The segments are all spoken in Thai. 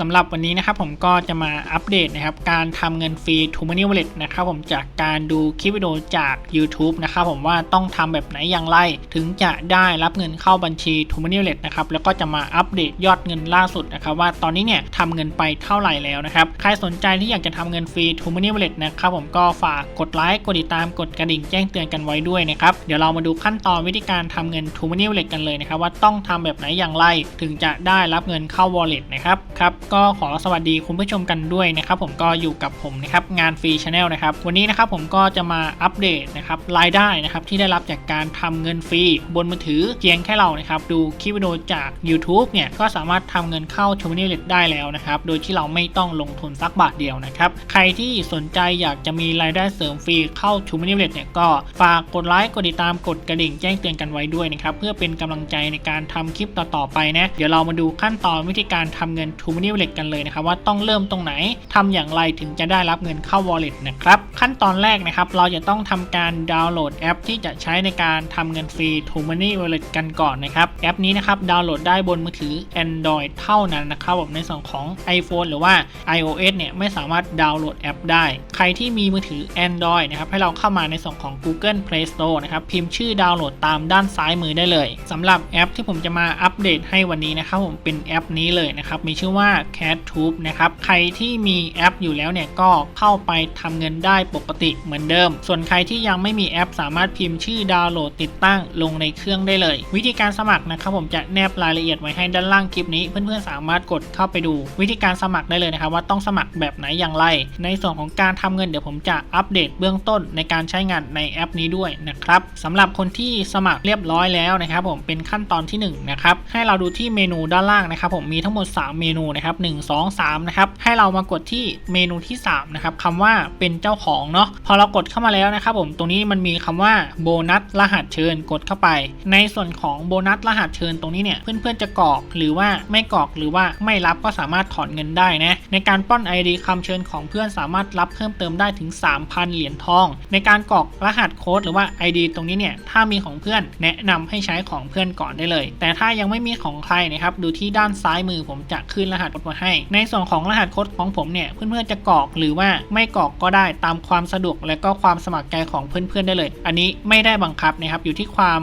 สำหรับวันนี้นะครับผมก็จะมาอัปเดตนะครับการทำเงินฟรี t ู Money Wallet นะครับผมจากการดูคลิปวิดีโอจาก YouTube นะครับผมว่าต้องทำแบบไหนอย่างไร ถึงจะได้รับเงินเข้าบัญชี t ู Money Wallet นะครับแล้วก็จะมาอัปเดตยอดเงินล่าสุดนะครับว่าตอนนี้เนี่ยทำเงินไปเท่าไหร่แล้วนะครับใครสนใจที่อยากจะทำเงินฟรี t ู Money Wallet นะครับผมก็ฝากกดไลค์กดติดตามกดกระดิ่งแจ้งเตือนกันไว้ด้วยนะครับเดี๋ยวเรามาดูขั้นตอนวิธีการทำเงิน t ู Money Wallet กันเลยนะครับว่าต้องทำแบบไหนอย่างไร ถึงจะได้รับเงินเข้า Wallet นะครับครับก็ขอสวัสดีคุณผู้ชมกันด้วยนะครับผมก็อยู่กับผมนะครับงานฟรีชาแนลนะครับวันนี้นะครับผมก็จะมาอัปเดตนะครับรายได้นะครับที่ได้รับจากการทำเงินฟรีบนมือถือเพียงแค่เรานะครับดูคลิปวิดีโอจาก YouTube เนี่ยก็สามารถทำเงินเข้า t ู Money Wallet ได้แล้วนะครับโดยที่เราไม่ต้องลงทุนสักบาทเดียวนะครับใครที่สนใจอยากจะมีรายได้เสริมฟรีเข้า t ู Money Wallet เนี่ยก็ฝากกดไลค์กดติดตามกดกระดิ่งแจ้งเตือนกันไว้ด้วยนะครับเพื่อเป็นกำลังใจในการทำคลิปต่อๆไปนะเดี๋ยวเรามาดูขั้นตอนวิธีการทำเงิน t ู Money Wallet กันเลยนะครับว่าต้องเริ่มตรงไหนทำอย่างไรถึงจะได้รับเงินเข้า Wallet นะครับขั้นตอนแรกนะครับเราจะต้องทำการดาวน์โหลดแอป ที่จะใช้ในการทำเงินฟรี t ู Money Wallet กันก่อนนะครับแอปนี้นะครับดาวน์โหลดได้บนมือถือ Android เท่านั้นนะครับผมในส่วนของ iPhone หรือว่า iOS เนี่ยไม่สามารถดาวน์โหลดแอปได้ ใครที่มีมือถือ Android นะครับให้เราเข้ามาในส่วนของ Google Play Store นะครับพิมพ์ชื่อดาวน์โหลดตามด้านซ้ายมือได้เลยสำหรับแอปที่ผมจะมาอัปเดตให้วันนี้นะครับผมเป็นแอปนี้เลยนะครับมีชื่อว่า CatTube นะครับ ใครที่มีแอปอยู่แล้วเนี่ยก็เข้าไปทำเงินได้ปกติเหมือนเดิม ส่วนใครที่ยังไม่มีแอป สามารถพิมพ์ชื่อดาวน์โหลดติดตั้งลงในเครื่องได้เลย วิธีการสมัครนะครับผมจะแนบรายละเอียดไว้ให้ด้านล่างคลิปนี้ เพื่อนๆสามารถกดเข้าไปดู วิธีการสมัครได้เลยนะครับว่าต้องสมัครแบบไหนอย่างไร ในส่วนของการทำเงินเดี๋ยวผมจะอัปเดตเบื้องต้นในการใช้งานในแอปนี้ด้วยนะครับสำหรับคนที่สมัครเรียบร้อยแล้วนะครับผมเป็นขั้นตอนที่1นะครับให้เราดูที่เมนูด้านล่างนะครับผมมีทั้งหมด 3 เมนูนะครับ1 2 3 นะครับ ให้เรามากดที่เมนูที่ 3 นะครับคำว่าเป็นเจ้าของเนาะ พอเรากดเข้ามาแล้วนะครับผม ตรงนี้มันมีคำว่าโบนัสรหัสเชิญกดเข้าไป ในส่วนของโบนัสรหัสเชิญตรงนี้เนี่ย เพื่อนๆจะกรอกหรือว่าไม่กรอกหรือว่าไม่รับก็สามารถถอนเงินได้นะ ในการป้อน ID คำเชิญของเพื่อนสามารถรับเพิ่มเติมได้ถึง 3,000 เหรียญทอง ในการกรอกรหัสโค้ดหรือว่า ID ตรงนี้เนี่ย ถ้ามีของเพื่อนแนะนำให้ใช้ของเพื่อนก่อนได้เลย แต่ถ้ายังไม่มีของใครนะครับ ดูที่ด้านซ้ายมือผมจะขึ้นรหัสมาให้ ในส่วนของรหัสโค้ดของผมเนี่ยเพื่อนๆจะกรอกหรือว่าไม่กรอกก็ได้ตามความสะดวกและก็ความสมัครใจของเพื่อนๆได้เลย อันนี้ไม่ได้บังคับนะครับอยู่ที่ความ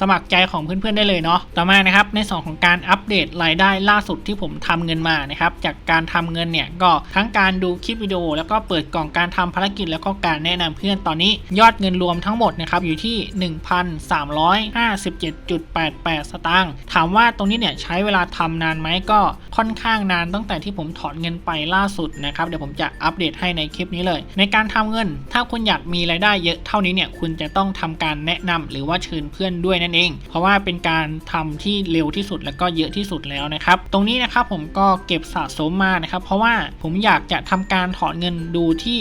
สมัครใจของเพื่อนๆได้เลยเนาะต่อมานะครับในส่วนของการอัปเดตรายได้ล่าสุดที่ผมทำเงินมานะครับจากการทำเงินเนี่ยก็ทั้งการดูคลิปวิดีโอ แล้วก็เปิดกล่องการทำภารกิจแล้วก็การแนะนำเพื่อนตอนนี้ ยอดเงินรวมทั้งหมดนะครับอยู่ที่ 1,357.88 สตางค์ถามว่าตรงนี้เนี่ยใช้เวลาทำนานไหมก็ค่อนข้างนานตั้งแต่ที่ผมถอนเงินไปล่าสุดนะครับเดี๋ยวผมจะอัปเดตให้ในคลิปนี้เลย ในการทำเงิน ถ้าคุณอยากมีรายได้เยอะเท่านี้เนี่ยคุณจะต้องทำการแนะนำหรือว่าเชิญเพื่อนด้วยนั่นเอง เพราะว่าเป็นการทำที่เร็วที่สุดแล้วก็เยอะที่สุดแล้วนะครับตรงนี้นะครับผมก็เก็บสะสมมานะครับเพราะว่าผมอยากจะทำการถอนเงินดูที่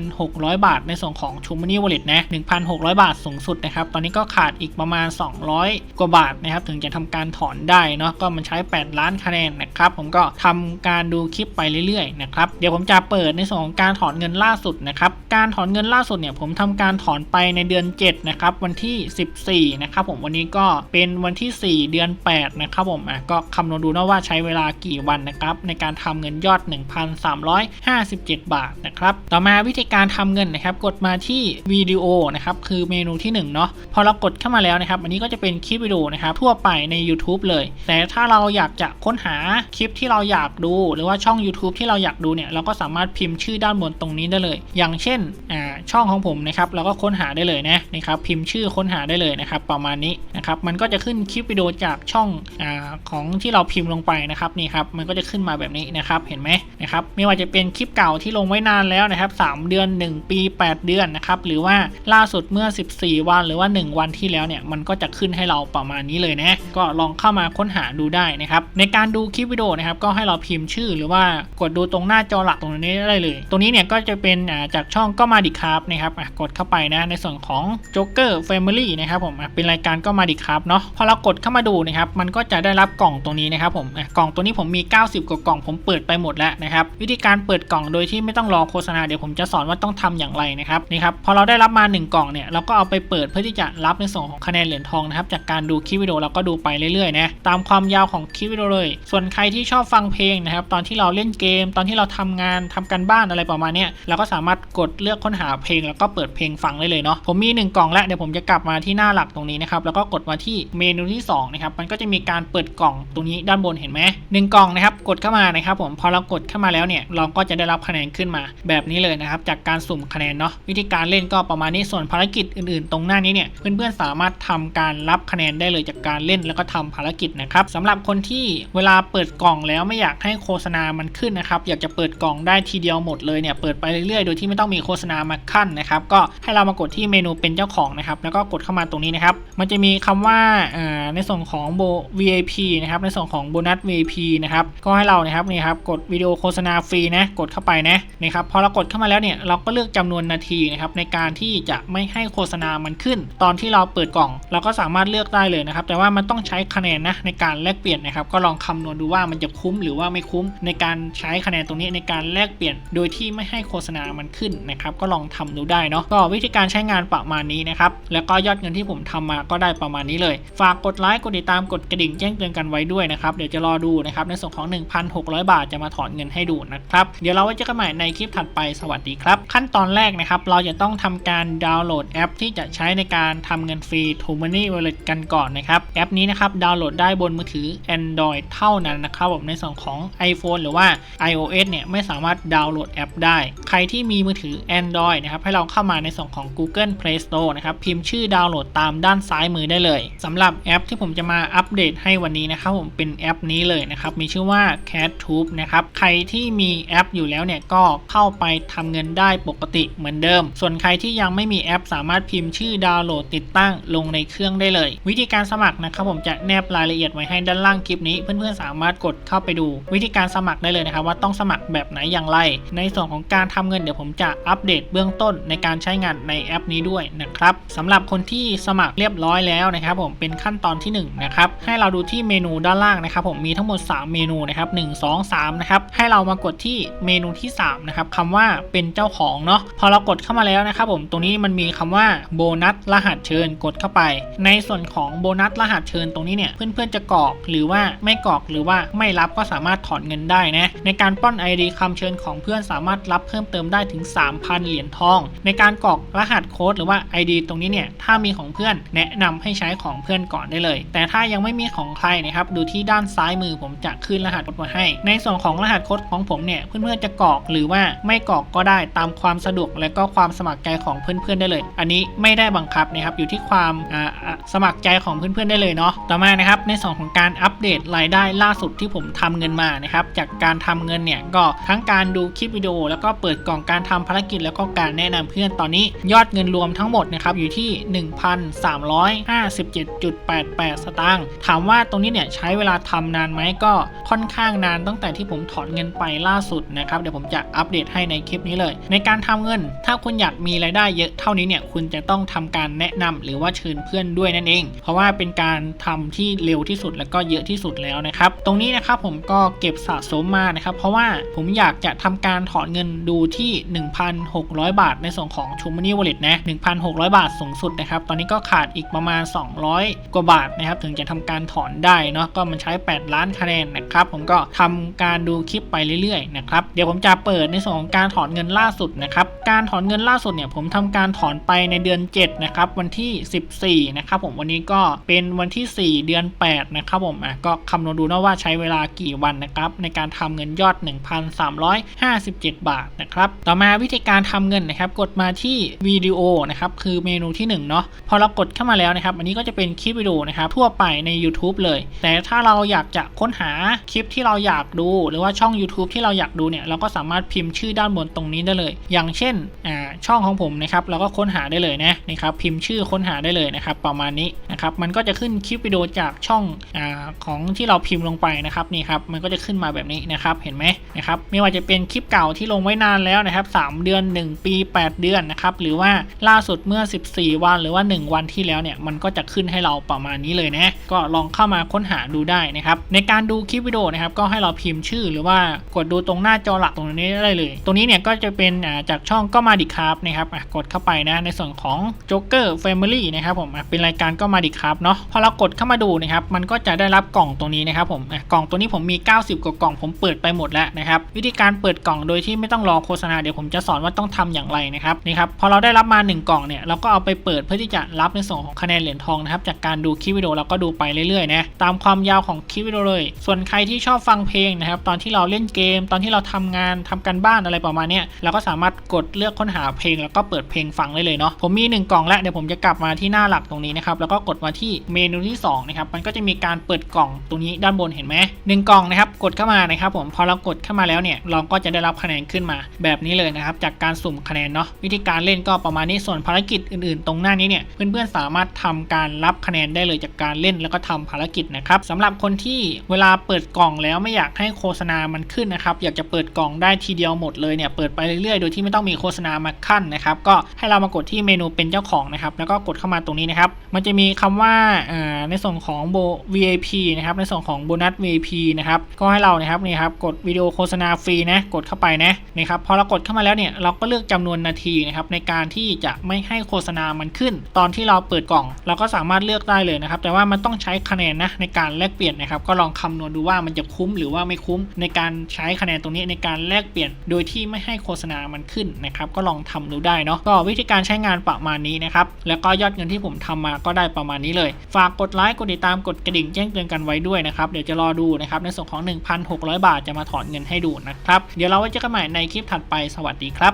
1,600 บาท ในส่วนของชูม Money Wallet นะ1,600 บาทสูงสุดนะครับตอนนี้ก็ขาดอีกประมาณ 200 กว่าบาทนะครับถึงจะทำการถอนได้เนาะก็มันใช้ 8 ล้านคะแนนนะครับผมก็ทำการดูคลิปไปเรื่อยๆนะครับเดี๋ยวผมจะเปิดในส่วนของการถอนเงินล่าสุดนะครับการถอนเงินล่าสุดเนี่ยผมทำการถอนไปในเดือน 7 นะครับวันที่ 14 นะครับผมวันนี้ก็เป็นวันที่ 4 เดือน 8 นะครับผมอะก็คำนวณดูนะว่าใช้เวลากี่วันนะครับในการทำเงินยอด 1,357 บาทนะครับต่อมาวิธีการทำเงินนะครับกดมาที่วิดีโอนะครับคือเมนูที่1เนาะพอเรากดเข้ามาแล้วนะครับอันนี้ก็จะเป็นคลิปวิดีโอนะครับทั่วไปใน YouTube เลย แต่ถ้าเราอยากจะค้นหาคลิปที่เราอยากดู หรือว่าช่อง YouTube ที่เราอยากดูเนี่ย เราก็สามารถพิมพ์ชื่อด้านบนตรงนี้ได้เลย อย่างเช่นอ่าช่องของผมนะครับเราก็ค้นหาได้เลยนะนะครับพิมพ์ชื่อค้นหาได้เลยนะครับประมาณนี้นะครับมันก็จะขึ้นคลิปวิดีโอจากช่องอาของที่เราพิมพ์ลงไปนะครับนี่ครับมันก็จะขึ้นมาแบบนี้นะครับเห็นไหมนะครับไม่ว่าจะเป็นคลิปเก่าที่ลงไว้นานแล้วนะครับ3เดือน 1 ปี 8 เดือนนะครับหรือว่าล่าสุดเมื่อ 14 วันหรือว่า 1 วันที่แล้วเนี่ยมันก็จะขึ้นให้เราประมาณนี้เลยนะก็ลองเข้ามาค้นหาดูได้นะครับในการดูคลิปวิดีโอนะครับก็ให้เราพิมพ์ชื่อหรือว่ากดดูตรงหน้าจอหลักตรงนี้ได้เลย ตรงนี้เนี่ยก็จะเป็นจากช่องก็มาดิครับนะครับกดเข้าไปนะในส่วนของ Joker Family นะครับผมเป็นรายการก็มาดิครับเนาะพอเรากดเข้ามาดูนะครับมันก็จะได้รับกล่องตรงนี้นะครับผมกล่องตัวนี้ผมมี 90 กว่ากล่องผมเปิดไปหมดแล้วนะครับวิธีการเปิดกล่องโดยที่ไม่ต้องรอโฆษณาเดี๋ยวผมจะสอนว่าต้องทำอย่างไรนะครับนี่ครับพอเราได้รับมา 1 กล่องเนี่ยเราก็เอาไปเปิดเพื่อที่จะรับในส่วนของคะแนนเหรียญทองนะครับจากการดูคลิปวิดีโอเราก็ดูไปเรื่อยๆนะตามความยาวของคลิปวิดีโอเลย ส่วนใครที่ชอบฟังเพลงนะครับ ตอนที่เราเล่นเกม ตอนที่เราทำงานทำการบ้านอะไรประมาณนี้เราก็สามารถกดเลือกค้นหาเพลงแล้วก็เปิดเพลงฟังได้เลยเนาะผมมีหนึ่งกล่องแล้วเดี๋ยวผมจะกลับมาที่หน้าหลักตรงนี้นะครับแล้วก็กดมาที่เมนูที่สองนะครับมันก็จะมีการเปิดกล่องตรงนี้ด้านบนเห็นไหมหนึ่งกล่องนะครับกดเข้ามานะครับผมพอเรากดเข้ามาแล้วเนี่ยเราก็จะได้รับคะแนนขึ้นมาแบบนี้เลยนะครับจากการสุ่มคะแนนเนาะวิธีการเล่นก็ประมาณนี้ส่วนภารกิจอื่นๆ ตรงหน้านี้เนี่ยเพื่อนๆสามารถทำการรับคะแนนได้เลยจากการเล่นแล้วก็ทำภารกิจนะครับสำหรับคนที่เวลาเปิดกล่องแแล้วไม่อยากให้โฆษณามันขึ้นนะครับ อยากจะเปิดกล่องได้ทีเดียวหมดเลยเนี่ย เปิดไปเรื่อยๆ โดยที่ไม่ต้องมีโฆษณามาขั้นนะครับ ก็ให้เรามากดที่เมนูเป็นเจ้าของนะครับ แล้วก็กดเข้ามาตรงนี้นะครับ มันจะมีคำว่าอ่าในส่วนของโบ VIP นะครับ ในส่วนของโบนัส VIP นะครับ ก็ให้เรานะครับนี่ครับ กดวิดีโอโฆษณาฟรีนะ กดเข้าไปนะนะครับ พอเรากดเข้ามาแล้วเนี่ย เราก็เลือกจำนวนนาทีนะครับในการที่จะไม่ให้โฆษณามันขึ้น ตอนที่เราเปิดกล่อง เราก็สามารถเลือกได้เลยนะครับ แต่ว่ามันต้องใช้คะแนนนะในการแลกเปลี่ยนนะครับ ก็ลองคำนวณดูว่ามันจะคมหรือว่าไม่คุ้ม ในการใช้คะแนนตรงนี้ในการแลกเปลี่ยน โดยที่ไม่ให้โฆษณามันขึ้นนะครับก็ลองทำดูได้เนาะก็วิธีการใช้งานประมาณนี้นะครับแล้วก็ยอดเงินที่ผมทำมาก็ได้ประมาณนี้เลย ฝากกดไลค์กดติดตามกดกระดิ่งแจ้งเตือนกันไว้ด้วยนะครับเดี๋ยวจะรอดูนะครับในส่วนของ 1,600 บาทจะมาถอนเงินให้ดูนะครับเดี๋ยวเราไว้เจอกันใหม่ในคลิปถัดไปสวัสดีครับ ขั้นตอนแรกนะครับเราจะต้องทำการดาวน์โหลดแอป ที่จะใช้ในการทำเงินฟรี t o m o n e y Wallet กันก่อนนะครับแอปนี้นะครับดาวน์โหลดได้บนมือถือ Android เท่านั้นนะครับผมในส่วนของ iPhone หรือว่า iOS เนี่ยไม่สามารถดาวน์โหลดแอปได้ ใครที่มีมือถือ Android นะครับให้เราเข้ามาในส่วนของ Google Play Store นะครับพิมพ์ชื่อดาวน์โหลดตามด้านซ้ายมือได้เลยสำหรับแอปที่ผมจะมาอัปเดตให้วันนี้นะครับผมเป็นแอปนี้เลยนะครับมีชื่อว่า CatTube นะครับใครที่มีแอปอยู่แล้วเนี่ยก็เข้าไปทำเงินได้ปกติเหมือนเดิม ส่วนใครที่ยังไม่มีแอป สามารถพิมพ์ชื่อดาวน์โหลดติดตั้งลงในเครื่องได้เลย วิธีการสมัครนะครับผมจะแนบรายละเอียดไว้ให้ด้านล่างคลิปนี้ เพื่อนๆสามารถกดเข้าไปดูวิธีการสมัครได้เลยนะครับว่าต้องสมัครแบบไหนอย่างไร ในส่วนของการทำเงินเดี๋ยวผมจะอัปเดตเบื้องต้นในการใช้งานในแอปนี้ด้วยนะครับสำหรับคนที่สมัครเรียบร้อยแล้วนะครับผมเป็นขั้นตอนที่1นะครับให้เราดูที่เมนูด้านล่างนะครับผมมีทั้งหมด 3 เมนูนะครับ1 2 3นะครับให้เรามากดที่เมนูที่3นะครับคำว่าเป็นเจ้าของเนาะพอเรากดเข้ามาแล้วนะครับผมตรงนี้มันมีคำว่าโบนัสรหัสเชิญกดเข้าไป ในส่วนของโบนัสรหัสเชิญตรงนี้เนี่ยเพื่อนๆจะกรอกหรือว่าไม่กรอกหรือว่าไม่รับก็สามารถถอนเงินได้นะ ในการป้อน ID คำเชิญของเพื่อนสามารถรับเพิ่มเติมได้ถึง 3,000 เหรียญทอง ในการกรอกรหัสโค้ดหรือว่า ID ตรงนี้เนี่ย ถ้ามีของเพื่อนแนะนำให้ใช้ของเพื่อนก่อนได้เลย แต่ถ้ายังไม่มีของใครนะครับ ดูที่ด้านซ้ายมือผมจะขึ้นรหัสโค้ดมาให้ ในส่วนของรหัสโค้ดของผมเนี่ย เพื่อนๆจะกรอกหรือว่าไม่กรอกก็ได้ตามความสะดวกและก็ความสมัครใจของเพื่อนๆได้เลย อันนี้ไม่ได้บังคับนะครับ อยู่ที่ความสมัครใจของเพื่อนๆได้เลยเนาะ ต่อมานะครับ ในส่วนของการอัปเดตรายได้ล่าสุดที่ผมททำเงินมานะครับ จากการทำเงินเนี่ยก็ทั้งการดูคลิปวิดีโอ แล้วก็เปิดกล่องการทำภารกิจ แล้วก็การแนะนำเพื่อนตอนนี้ ยอดเงินรวมทั้งหมดนะครับอยู่ที่ 1,357.88 สตางค์ถามว่าตรงนี้เนี่ยใช้เวลาทำนานไหมก็ค่อนข้างนานตั้งแต่ที่ผมถอนเงินไปล่าสุดนะครับเดี๋ยวผมจะอัปเดตให้ในคลิปนี้เลย ในการทำเงิน ถ้าคุณอยากมีรายได้เยอะเท่านี้เนี่ยคุณจะต้องทำการแนะนำหรือว่าเชิญเพื่อนด้วยนั่นเอง เพราะว่าเป็นการทำที่เร็วที่สุดแล้วก็เยอะที่สุดแล้วนะครับตรงนี้นะครับผมก็เก็บสะสมมานะครับ เพราะว่าผมอยากจะทำการถอนเงินดูที่ 1,600 บาท ในส่วนของ t r u m o n e y Wallet นะ 1,600 บาทสูงสุดนะครับ ตอนนี้ก็ขาดอีกประมาณ 200 กว่าบาทนะครับ ถึงจะทำการถอนได้เนาะ ก็มันใช้ 8 ล้านคะแนนนะครับ ผมก็ทำการดูคลิปไปเรื่อยๆนะครับ เดี๋ยวผมจะเปิดในส่วนของการถอนเงินล่าสุดนะครับ การถอนเงินล่าสุดเนี่ยผมทำการถอนไปในเดือน 7 นะครับ วันที่ 14 นะครับผม วันนี้ก็เป็นวันที่ 4 เดือน 8 นะครับผม อะ ก็คำนวณดูนะว่าใช้เวลากี่วันนะครับในการทำเงินยอด 1,357 บาทนะครับต่อมาวิธีการทำเงินนะครับ กดมาที่วิดีโอนะครับคือเมนูที่1เนาะพอเรากดเข้ามาแล้วนะครับ อันนี้ก็จะเป็นคลิปวิดีโอนะครับทั่วไปใน YouTube เลย แต่ถ้าเราอยากจะค้นหาคลิปที่เราอยากดู หรือว่าช่อง YouTube ที่เราอยากดูเนี่ยเราก็สามารถพิมพ์ชื่อด้านบนตรงนี้ได้เลย อย่างเช่นอ่าช่องของผมนะครับเราก็ค้นหาได้เลยนะนะครับพิมพ์ชื่อค้นหาได้เลยนะครับประมาณนี้นะครับมันก็จะขึ้นคลิปวิดีโอจากช่องอาของที่เราพิมพ์ลงไปนะครับนี่ครับมันก็จะขึ้นมาแบบนี้นะครับเห็นไหมนะครับไม่ว่าจะเป็นคลิปเก่าที่ลงไว้นานแล้วนะครับ 3 เดือน 1 ปี 8 เดือนนะครับหรือว่าล่าสุดเมื่อ 14 วันหรือว่า 1 วันที่แล้วเนี่ยมันก็จะขึ้นให้เราประมาณนี้เลยนะก็ลองเข้ามาค้นหาดูได้นะครับในการดูคลิปวิดีโอนะครับก็ให้เราพิมพ์ชื่อ หรือว่ากดดูตรงหน้าจอหลักตรงนี้ได้เลย ตรงนี้เนี่ยก็จะเป็นจากช่องก็มาดิครับนะครับกดเข้าไปนะในส่วนของ Joker Family นะครับผมเป็นรายการก็มาดิครับเนาะพอเรากดเข้ามาดูนะครับมันก็จะได้รับกล่องตรงนี้นะครับผมกล่องตัวนี้ผมมี 90 กว่ากล่องผมเปิดไปหมดแล้วนะครับวิธีการเปิดกล่องโดยที่ไม่ต้องรอโฆษณาเดี๋ยวผมจะสอนว่าต้องทำอย่างไรนะครับนี่ครับพอเราได้รับมา 1 กล่องเนี่ยเราก็เอาไปเปิดเพื่อที่จะรับในส่วนของคะแนนเหรียญทองนะครับจากการดูคลิปวิดีโอเราก็ดูไปเรื่อยๆนะตามความยาวของคลิปวิดีโอเลย ส่วนใครที่ชอบฟังเพลงนะครับตอนที่เราเล่นเกม ตอนที่เราทำงานทำการบ้านอะไรประมาณนี้เราก็สามารถกดเลือกค้นหาเพลง แล้วก็เปิดเพลงฟังได้เลยเนาะผมมีหนึ่งกล่องแล้วเดี๋ยวผมจะกลับมาที่หน้าหลักตรงนี้นะครับแล้วก็กดมาที่เมนูที่สองนะครับมันก็จะมีการเปิดกล่องตรงนี้ด้านบนเห็นไหมหนึ่งกล่องนะครับ กดเข้ามานะครับผม พอเรากดเข้ามาแล้วเนี่ย เราก็จะได้รับคะแนนขึ้นมา แบบนี้เลยนะครับ จากการสุ่มคะแนนเนาะ วิธีการเล่นก็ประมาณนี้ ส่วนภารกิจอื่นๆ ตรงหน้านี้เนี่ย เพื่อนๆ สามารถทำการรับคะแนนได้เลยจากการเล่นแล้วก็ทำภารกิจนะครับสำหรับคนที่เวลาเปิดกล่องแล้วไม่อยากให้โฆษณามันขึ้นนะครับ อยากจะเปิดกล่องได้ทีเดียวหมดเลยเนี่ย เปิดไปเรื่อยๆ โดยที่ไม่ต้องมีโฆษณามาขั้นนะครับ ก็ให้เรามากดที่เมนูเป็นเจ้าของนะครับ แล้วก็กดเข้ามาตรงนี้นะครับ มันจะมีคำว่าอ่าในส่วนของโบ VIP นะครับ ในส่วนของโบนัส VIP นะครับก็ให้เรานะครับนี่ครับกดวิดีโอโฆษณาฟรีนะกดเข้าไปนะนะครับพอเรากดเข้ามาแล้วเนี่ยเราก็เลือกจำนวนนาทีนะครับในการที่จะไม่ให้โฆษณามันขึ้น ตอนที่เราเปิดกล่อง เราก็สามารถเลือกได้เลยนะครับ แต่ว่ามันต้องใช้คะแนนนะในการแลกเปลี่ยนนะครับก็ลองคำนวณดูว่ามันจะคุ้มหรือว่าไม่คุ้มในการใช้คะแนนตรงนี้ในการแลกเปลี่ยน โดยที่ไม่ให้โฆษณามันขึ้นนะครับก็ลองทำดูได้เนาะก็วิธีการใช้งานประมาณนี้นะครับแล้วก็ยอดเงินที่ผมทำมาก็ได้ประมาณนี้เลย ฝากกดไลค์กดติดตามกดกระดิ่งแจ้งเตือนกันไว้ด้วยนะครับเดี๋ยวจะรอดูนะครับในส่วนของ 1,600 บาทจะมาถอนเงินให้ดูนะครับ เดี๋ยวเราไว้เจอกันใหม่ในคลิปถัดไปสวัสดีครับ